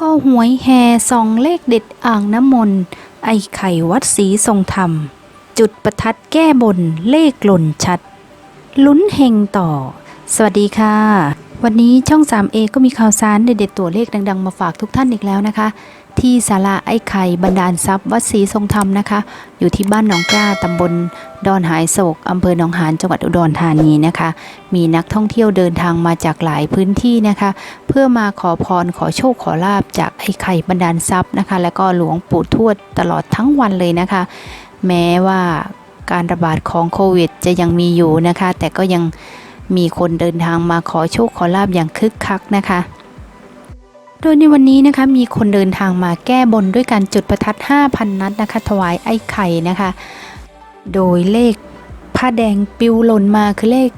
ข้อหวยแห่ซองเลขเด็ดอ่างน้ำมนต์ ไอไข่วัดศรีทรงธรรม จุดประทัดแก้บนเลขหล่นชัด ลุ้นเฮงต่อ สวัสดีค่ะ วันนี้ช่อง 3A ก็มีข่าวสารเด็ดๆตัวเลขดัง ๆ มาฝากทุกท่านอีกแล้วนะคะ ที่ศาลาไอ้ไข่บรรดาลทรัพย์วัดศรีทรงธรรมนะคะ อยู่ที่บ้านหนองกล้าตำบลดอนหายโศกอำเภอหนองหานจังหวัดอุดรธานีนะคะ มีนักท่องเที่ยวเดินทางมาจากหลายพื้นที่นะคะ เพื่อมาขอพรขอโชคขอลาบจากไอ้ไข่บรรดาลทรัพย์นะคะ แล้วก็หลวงปู่ทวดตลอดทั้งวันเลยนะคะ แม้ว่าการระบาดของโควิดจะยังมีอยู่นะคะ แต่ก็ยังมีคนเดินทางมาขอโชคขอลาบอย่างคึกคักนะคะ โดยในวันนี้นะคะมีคนเดินทางมาแก้บนด้วยการจุดประทัด 5,000 นัดนะคะ ถวายไอ้ไข่นะคะ โดยเลขผ้าแดงปิวหล่นมาคือเลข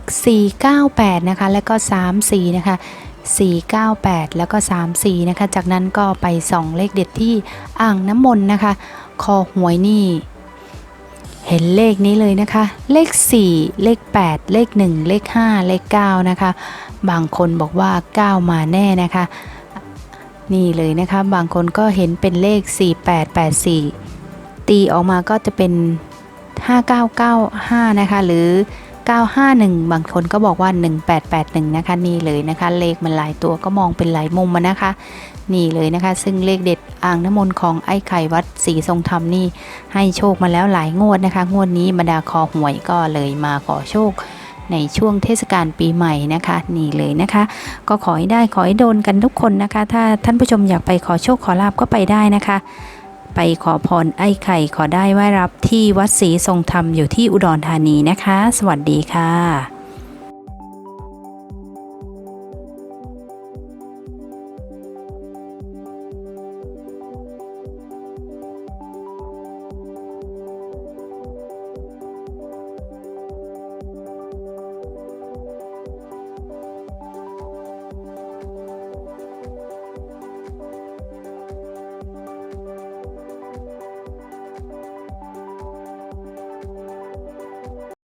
498 นะคะ แล้วก็ 34 นะคะ 498 แล้วก็ 34 นะคะ จากนั้นก็ไปส่องเลขเด็ดที่อ่างน้ำมนต์นะคะ คอหวยนี่ เห็นเลขนี้เลยนะคะ เลข 4 เลข 8 เลข 1 เลข 5 เลข 9 นะคะ บางคนบอกว่า 9 มาแน่นะคะ นี่เลยนะคะบางคนก็เห็นเป็นเลข 4884 ตีออกมาก็จะเป็น 5995 นะคะ หรือ 951 บางคนก็บอกว่า 1881 นะคะ นี่เลยนะคะ เลขมันหลายตัวก็มองเป็นหลายมุมมานะคะ นี่เลยนะคะ ซึ่งเลขเด็ดอ่างน้ำมนต์ของไอ้ไข่วัดศรีทรงธรรมนี่ให้โชคมาแล้วหลายงวดนะคะ งวดนี้บรรดาคอหวยก็เลยมาขอโชค ในช่วงเทศกาลปีใหม่นะคะ นี่เลยนะคะ ก็ขอให้ได้ขอให้โดนกันทุกคนนะคะ ถ้าท่านผู้ชมอยากไปขอโชคขอลาบก็ไปได้นะคะไปขอพรไอ้ไข่ขอได้ไหว้รับที่วัดศรีทรงธรรมอยู่ที่อุดรธานีนะคะ สวัสดีค่ะ